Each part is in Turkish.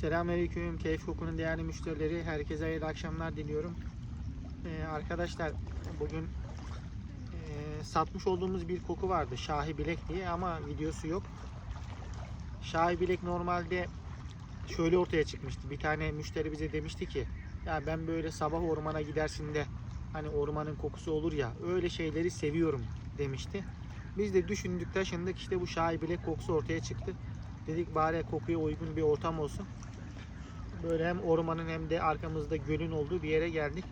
Selamünaleyküm. Keyif Koku'nun değerli müşterileri. Herkese hayırlı akşamlar diliyorum. Ee, arkadaşlar bugün e, satmış olduğumuz bir koku vardı. Şahi Bilek diye ama videosu yok. Şahi Bilek normalde şöyle ortaya çıkmıştı. Bir tane müşteri bize demişti ki ya ben böyle sabah ormana gidersin de hani ormanın kokusu olur ya öyle şeyleri seviyorum demişti. Biz de düşündük taşındık işte bu Şahi Bilek kokusu ortaya çıktı. Dedik bari kokuya uygun bir ortam olsun. Böyle hem ormanın hem de arkamızda gölün olduğu bir yere geldik.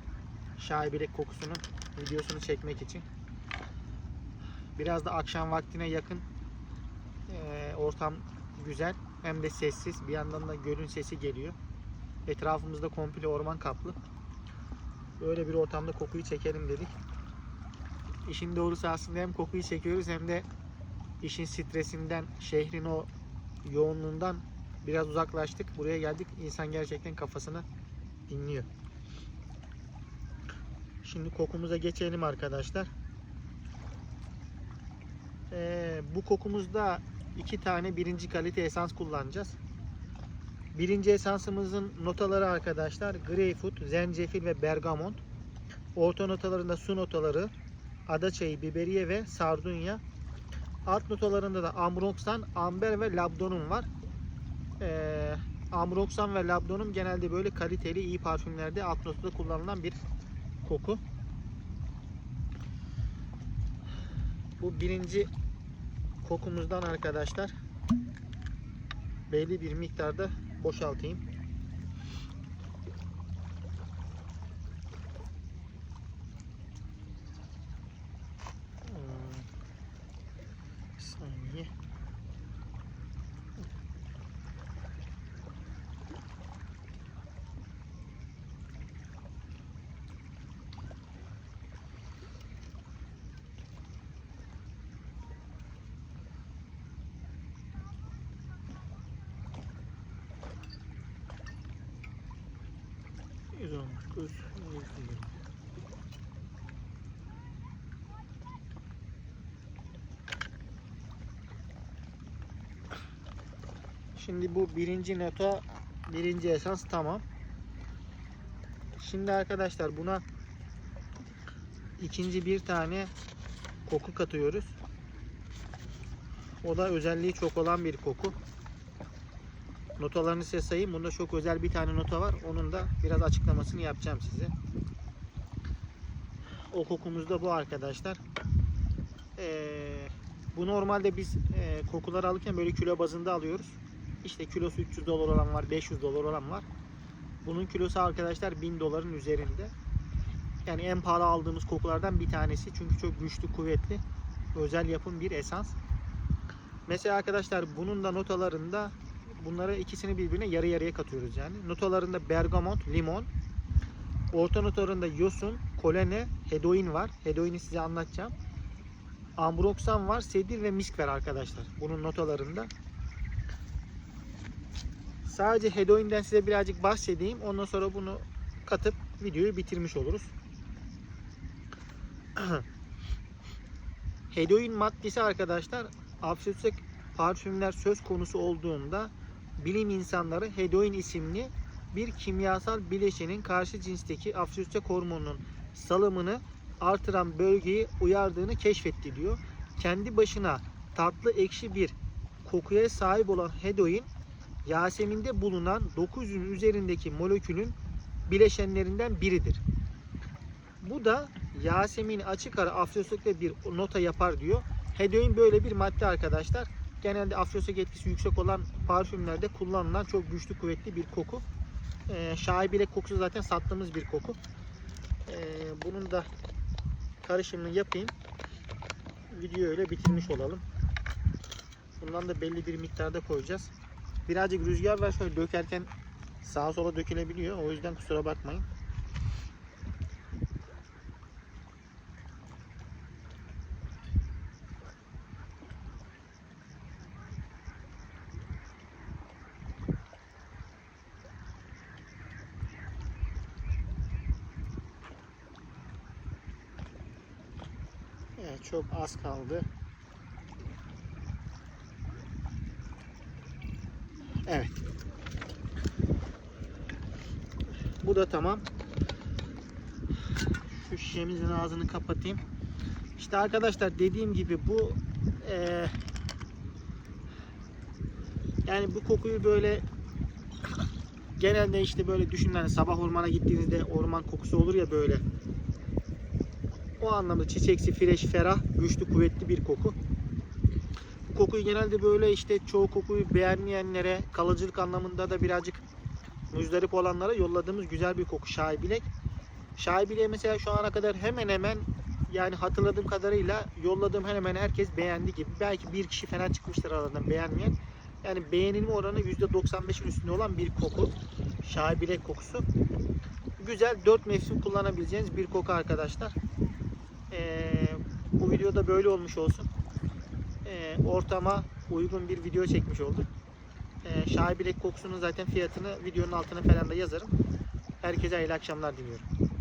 Şahibilek kokusunun videosunu çekmek için. Biraz da akşam vaktine yakın eee, ortam güzel hem de sessiz. Bir yandan da gölün sesi geliyor. Etrafımızda komple orman kaplı. Böyle bir ortamda kokuyu çekelim dedik. İşin doğrusu aslında hem kokuyu çekiyoruz hem de işin stresinden, şehrin o yoğunluğundan biraz uzaklaştık. Buraya geldik. İnsan gerçekten kafasını dinliyor. Şimdi kokumuza geçelim arkadaşlar. Ee, bu kokumuzda iki tane birinci kalite esans kullanacağız. Birinci esansımızın notaları arkadaşlar greyfurt, zencefil ve bergamot. Orta notalarında su notaları, adaçayı, biberiye ve sardunya. Alt notalarında da ambroksan, amber ve labdanum var. Ee, ambroksan ve labdanum genelde böyle kaliteli iyi parfümlerde notada kullanılan bir koku. Bu birinci kokumuzdan arkadaşlar belli bir miktarda boşaltayım. Hmm. Bir saniye. Yüz on dokuz, yüz yirmi. Şimdi bu birinci nota, birinci esans tamam. Şimdi arkadaşlar buna ikinci bir tane koku katıyoruz. O da özelliği çok olan bir koku. Notalarını size sayayım. Bunda çok özel bir tane nota var. Onun da biraz açıklamasını yapacağım size. O kokumuz da bu arkadaşlar. Ee, bu normalde biz e, kokuları alırken böyle kilo bazında alıyoruz. İşte kilosu 300 dolar olan var, 500 dolar olan var. Bunun kilosu arkadaşlar 1000 doların üzerinde. Yani en pahalı aldığımız kokulardan bir tanesi. Çünkü çok güçlü, kuvvetli, özel yapım bir esans. Mesela arkadaşlar bunun da notalarında bunları ikisini birbirine yarı yarıya katıyoruz yani. Notalarında bergamot, limon. Orta notalarında yosun, kolene, hedoin var. Hedoini size anlatacağım. Ambroksan var, sedir ve misk var arkadaşlar. Bunun notalarında. Sadece hedoinden size birazcık bahsedeyim. Ondan sonra bunu katıp videoyu bitirmiş oluruz. Hedoin maddesi arkadaşlar absürsek parfümler söz konusu olduğunda bilim insanları hedoin isimli bir kimyasal bileşenin karşı cinsteki afrodizyak hormonunun salımını artıran bölgeyi uyardığını keşfetti diyor. Kendi başına tatlı ekşi bir kokuya sahip olan hedoin Yasemin'de bulunan 900'ün üzerindeki molekülün bileşenlerinden biridir. Bu da Yasemin açık ara afrodizyak bir nota yapar diyor. Hedoin böyle bir madde arkadaşlar genelde afrodizyak etkisi yüksek olan parfümlerde kullanılan çok güçlü kuvvetli bir koku. Ee, şaibele kokusu zaten sattığımız bir koku. Ee, bunun da karışımını yapayım. Videoyu öyle bitirmiş olalım. Bundan da belli bir miktarda koyacağız. Birazcık rüzgar var şöyle dökerken sağa sola dökülebiliyor. O yüzden kusura bakmayın. Çok az kaldı. Evet. Bu da tamam. Şu şişemizin ağzını kapatayım. İşte arkadaşlar dediğim gibi bu eee, yani bu kokuyu böyle genelde işte böyle düşünün hani sabah ormana gittiğinizde orman kokusu olur ya böyle. O anlamda çiçeksi, fresh, ferah, güçlü, kuvvetli bir koku. Bu kokuyu genelde böyle işte çoğu kokuyu beğenmeyenlere, kalıcılık anlamında da birazcık muzdarip olanlara yolladığımız güzel bir koku Şahi Bilek. Şahi Bilek'i mesela şu ana kadar hemen hemen yani hatırladığım kadarıyla yolladığım hemen hemen herkes beğendi gibi. Belki bir kişi falan çıkmıştır aralarından beğenmeyen. Yani beğenilme oranı %95'in üstünde olan bir koku. Şahi Bilek kokusu. Güzel 4 mevsim kullanabileceğiniz bir koku arkadaşlar. Ee, bu videoda böyle olmuş olsun. Ee, ortama uygun bir video çekmiş olduk. Ee, Şahi Bilek kokusunun zaten fiyatını videonun altına falan da yazarım. Herkese hayırlı akşamlar diliyorum.